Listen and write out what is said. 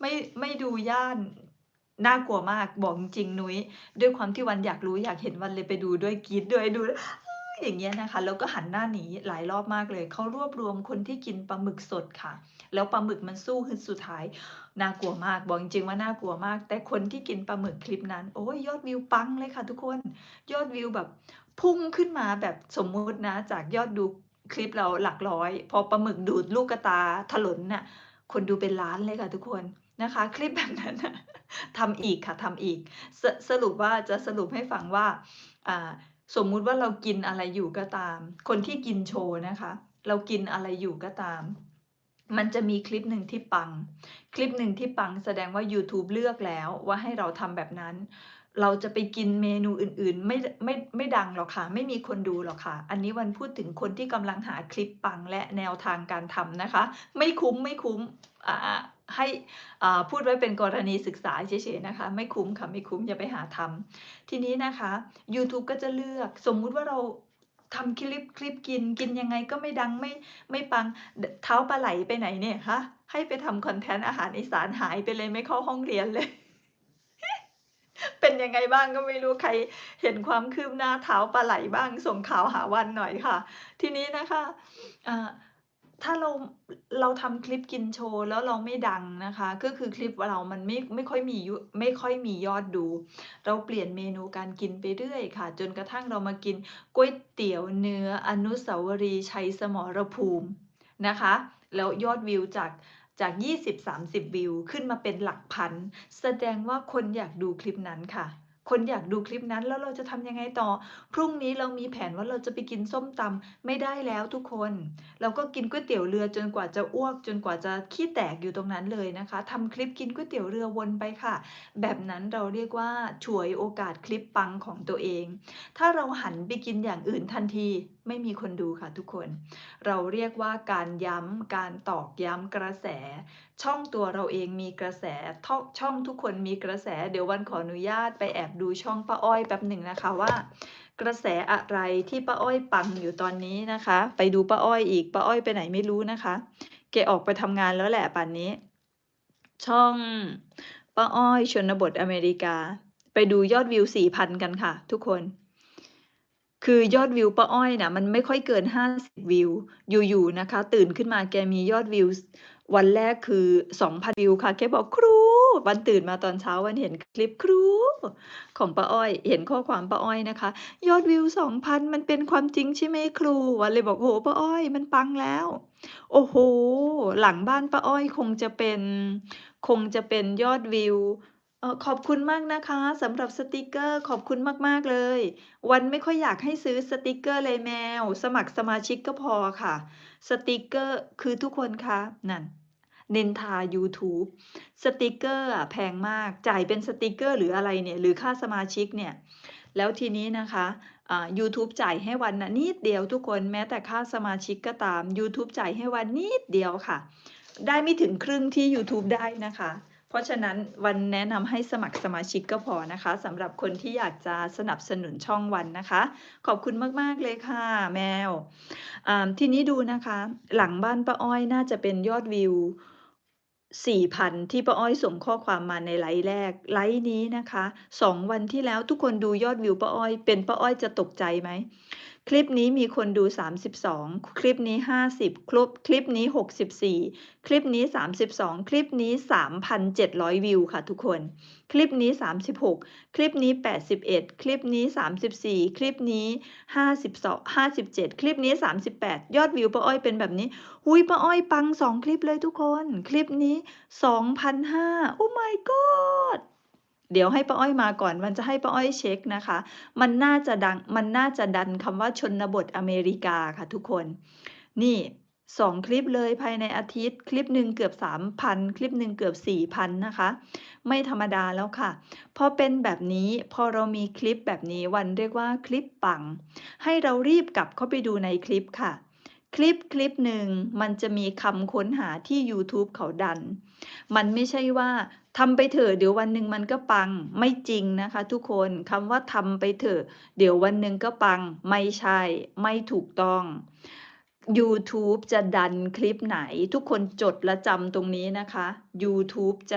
ไม่ไม่ดูย่านน่ากลัวมากบอกจริงนุ้ยด้วยความที่วันอยากรู้อยากเห็นวันเลยไปดูด้วยกรีดด้วยดูแล้วอย่างเงี้ยนะคะแล้วก็หันหน้าหนีหลายรอบมากเลย เขารวบรวมคนที่กินปลาหมึกสดค่ะ แล้วปลาหมึกมันสู้ขึ้นสุดท้ายน่ากลัวมากบอกจริงว่าน่ากลัวมาก แต่คนที่กินปลาหมึกคลิปนั้น โอ้ยยอดวิวปังเลยค่ะ ทุกคนยอดวิวแบบพุ่งขึ้นมาแบบสมมุตินะ จากยอดดูคลิปเราหลักร้อย พอปลาหมึกดูดลูกกระตาถลนน่ะคนดูเป็นล้านเลยค่ะทุกคน นะคะ คลิปแบบนั้นทำอีกค่ะทำอีกสสรุปว่าจะสรุปให้ฟังว่าอ่าสมมุติว่าเรากินอะไรอยู่ก็ตาม คนที่กินโชว์นะคะ เรากินอะไรอยู่ก็ตาม มันจะมีคลิปหนึ่งที่ปัง คลิปหนึ่งที่ปังแสดงว่า YouTube เลือกแล้วว่าให้เราทำแบบนั้น เราจะไปกินเมนูอื่นๆ ไม่ไม่ไม่ดังหรอกค่ะ ไม่มีคนดูหรอกค่ะ อันนี้วันพูดถึงคนที่กำลังหาคลิปปังและแนวทางการทำนะคะ ไม่คุ้มไม่คุ้มอ่า ให้พูดไว้เป็นกรณีศึกษาเฉยๆนะคะ ไม่คุ้มค่ะไม่คุ้มอย่าไปหาทำทีนี้นะคะ YouTube ก็จะเลือกสมมุติว่าเราทำคลิปคลิปกินกินยังไงก็ไม่ดังไม่ไม่ปังเท้าปลาไหลไปไหนเนี่ยคะให้ไปทำคอนเทนต์อาหารอีสานหายไปเลยไม่เข้าห้องเรียนเลย เป็นยังไงบ้างก็ไม่รู้ใคร เห็นความคืบหน้าเท้าปลาไหลบ้างส่งข่าวหาวันหน่อยค่ะ ทีนี้นะคะ ถ้าเราเราทำคลิปกินโชว์แล้วเราไม่ดังนะคะ ก็คือคลิปเรามันไม่ไม่ค่อยมียุไม่ค่อยมียอดดู เราเปลี่ยนเมนูการกินไปเรื่อยค่ะ จนกระทั่งเรามากินก๋วยเตี๋ยวเนื้ออนุสาวรีย์ชัยสมรภูมินะคะ แล้วยอดวิวจากจาก 20-30 วิวขึ้นมาเป็นหลักพัน แสดงว่าคนอยากดูคลิปนั้นค่ะ คนอยากดูคลิปนั้นแล้วเราจะทำยังไงต่อ พรุ่งนี้เรามีแผนว่าเราจะไปกินส้มตำไม่ได้แล้วทุกคน เราก็กินก๋วยเตี๋ยวเรือจนกว่าจะอ้วก จนกว่าจะขี้แตกอยู่ตรงนั้นเลยนะคะทำคลิปกินก๋วยเตี๋ยวเรือวนไปค่ะ แบบนั้นเราเรียกว่าฉวยโอกาสคลิปปังของตัวเอง ถ้าเราหันไปกินอย่างอื่นทันที ไม่มีคนดูค่ะทุกคน เราเรียกว่าการย้ำการตอกย้ำกระแส ช่องตัวเราเองมีกระแสท่องช่องทุกคนมีกระแส เดี๋ยววันขออนุญาตไปแอบดูช่องป้าอ้อยแป๊บหนึ่งนะคะว่า กระแสอะไรที่ป้าอ้อยปังอยู่ตอนนี้นะคะ ไปดูป้าอ้อยอีกป้าอ้อยไปไหนไม่รู้นะคะแกออกไปทำงานแล้วแหละป่านนี้ ช่องป้าอ้อยชนบทอเมริกา ไปดูยอดวิวสี่พันกันค่ะ ทุกคน คือยอดวิวป้าอ้อยน่ะมันไม่ค่อยเกิน 50 วิว อยู่ๆนะคะ ตื่นขึ้นมาแกมียอดวิว วันแรกคือ 2,000 วิวค่ะ แกบอกครู วันตื่นมาตอนเช้าวันเห็นคลิปครู ของป้าอ้อย เห็นข้อความป้าอ้อยนะคะ ยอดวิว 2,000 มันเป็นความจริงใช่ไหมครู วันเลยบอกโอ้โฮป้าอ้อยมันปังแล้ว โอ้โฮหลังบ้านป้าอ้อยคงจะเป็น คงจะเป็นยอดวิว เอ่อ ขอบคุณมากนะคะสำหรับสติกเกอร์ ขอบคุณมาก ๆ เลย วันไม่ค่อยอยากให้ซื้อสติกเกอร์เลยแมว สมัครสมาชิกก็พอค่ะ สติกเกอร์ คือทุกคนคะ นั่น นินทายูทูบ สติกเกอร์อะแพงมาก จ่ายเป็นสติกเกอร์ หรืออะไรเนี่ย หรือค่าสมาชิกเนี่ย แล้วทีนี้นะคะ อ่า ยูทูบจ่ายให้วันน่ะนิดเดียวทุกคน แม้แต่ค่าสมาชิกก็ตาม ยูทูบจ่ายให้วันนิดเดียวค่ะ ได้ไม่ถึงครึ่งที่ยูทูบได้นะคะ เพราะฉะนั้นวันแนะนำให้สมัครสมาชิกก็พอนะคะสำหรับคนที่อยากจะสนับสนุนช่องวันนะคะ ขอบคุณมาก ๆ เลยค่ะ แมวทีนี้ดูนะคะ หลังบ้านป้าอ้อยน่าจะเป็นยอดวิว4,000ที่ป้าอ้อยส่งข้อความมาในไลฟ์แรก ไลฟ์นี้นะคะ2วันที่แล้วทุกคนดูยอดวิวป้าอ้อย เป็นป้าอ้อยจะตกใจไหม คลิปนี้มีคนดู 32 คลิปนี้ 50 คลุปคลิปนี้ 64 คลิปนี้ 32 คลิปนี้ 3,700 วิวค่ะทุกคน คลิปนี้ 36 คลิปนี้ 81 คลิปนี้ 34 คลิปนี้ 52 57 คลิปนี้ 38 ยอดวิวป้าอ้อยเป็นแบบนี้อุ๊ยป้าอ้อยปัง 2 คลิปเลยทุกคน คลิปนี้ 2,500 โอ้ my god เดี๋ยวให้ป้าอ้อยมาก่อน มันจะให้ป้าอ้อยเช็กนะคะ มันน่าจะดัง มันน่าจะดันคำว่าชนบทอเมริกาค่ะทุกคน นี่2คลิปเลยภายในอาทิตย์ คลิปหนึ่งเกือบ 3,000 คลิปหนึ่งเกือบ 4,000 นะคะ ไม่ธรรมดาแล้วค่ะ พอเป็นแบบนี้พอเรามีคลิปแบบนี้วันเรียกว่าคลิปปัง ให้เรารีบกลับเข้าไปดูในคลิปค่ะ คลิปคลิปหนึ่งมันจะมีคำค้นหาที่ยูทูบเขาดัน มันไม่ใช่ว่าทำไปเถอะเดี๋ยววันหนึ่งมันก็ปังไม่จริงนะคะ ทุกคนคำว่าทำไปเถอะเดี๋ยววันหนึ่งก็ปังไม่ใช่ ไม่ถูกต้องยูทูบจะดันคลิปไหน ทุกคนจดและจำตรงนี้นะคะยูทูบจะ